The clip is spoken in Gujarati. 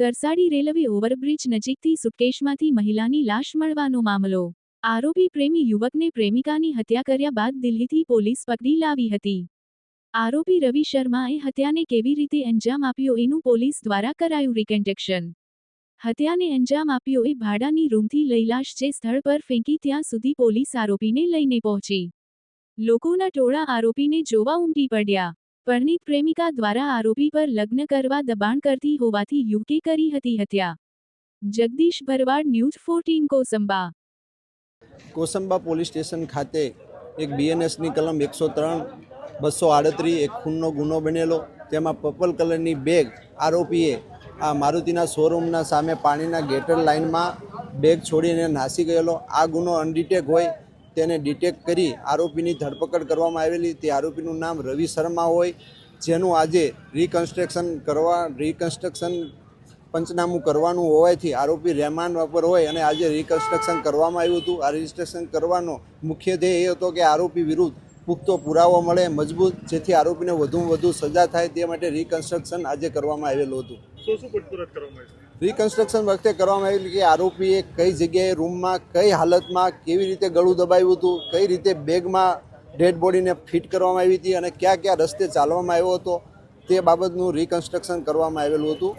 તરસાડી રેલવે ઓવરબ્રિજ નજીકથી સુટકેશમાંથી મહિલાની લાશ મળવાનો મામલો. આરોપી પ્રેમી યુવકને પ્રેમિકાની હત્યા કર્યા બાદ દિલ્હીથી પોલીસ પકડી લાવી હતી. આરોપી રવિ શર્માએ હત્યાને કેવી રીતે અંજામ આપ્યો એનું પોલીસ દ્વારા કરાયું રિકન્સ્ટ્રક્શન. હત્યાને અંજામ આપ્યો એ ભાડાની રૂમથી લઈ લાશ જે સ્થળ પર ફેંકી ત્યાં સુધી પોલીસ આરોપીને લઈને પહોંચી. લોકોના ટોળા આરોપીને જોવા ઉમટી પડ્યા. પરણિત પ્રેમિકા દ્વારા આરોપી પર લગ્ન કરવા દબાણ કરતી હોવાથી યુવકે કરી હતી હત્યા. Jagdish Bharwad, news fourteen, Kosamba. Kosamba police station ખાતે એક બીએનએસની કલમ એકસો ત્રણ, બસો આડત્રીસ, એક ખૂનનો ગુનો બનેલો. તેમાં પર્પલ કલરની બેગ આરોપીએ આ મારુતિના શોરૂમના સામે પાણીના ગેટર લાઇનમાં બેગ છોડીને નાસી ગયેલો. આ ગુનો અનડિટેક હોય તેને ડિટેક્ટ કરી આરોપીની ધરપકડ કરવામાં આવેલી. તે આરોપીનું નામ રવિ શર્મા હોય, જેનું આજે રિકન્સ્ટ્રક્શન કરવા રિકન્સ્ટ્રક્શન પંચનામું કરવાનું હોવાથી આરોપી રહેમાન પર હોય અને આજે રિકન્સ્ટ્રક્શન કરવામાં આવ્યું હતું. આ રજિસ્ટ્રેશન કરવાનો મુખ્ય ધ્યેય એ હતો કે આરોપી વિરુદ્ધ પુખ્તો પુરાવો મળે, મજબૂત, જેથી આરોપીને વધુમાં વધુ સજા થાય તે માટે રિકન્સ્ટ્રક્શન આજે કરવામાં આવેલું હતું. રિકન્સ્ટ્રક્શન વખતે કરવામાં આવેલું કે આરોપીએ કઈ જગ્યાએ રૂમમાં કઈ હાલતમાં, કેવી રીતે ગળું દબાવ્યું હતું, કઈ રીતે બેગમાં ડેડ બોડીને ફિટ કરવામાં આવી હતી અને કયા કયા રસ્તે ચાલવામાં આવ્યો હતો તે બાબતનું રિકન્સ્ટ્રક્શન કરવામાં આવેલું હતું.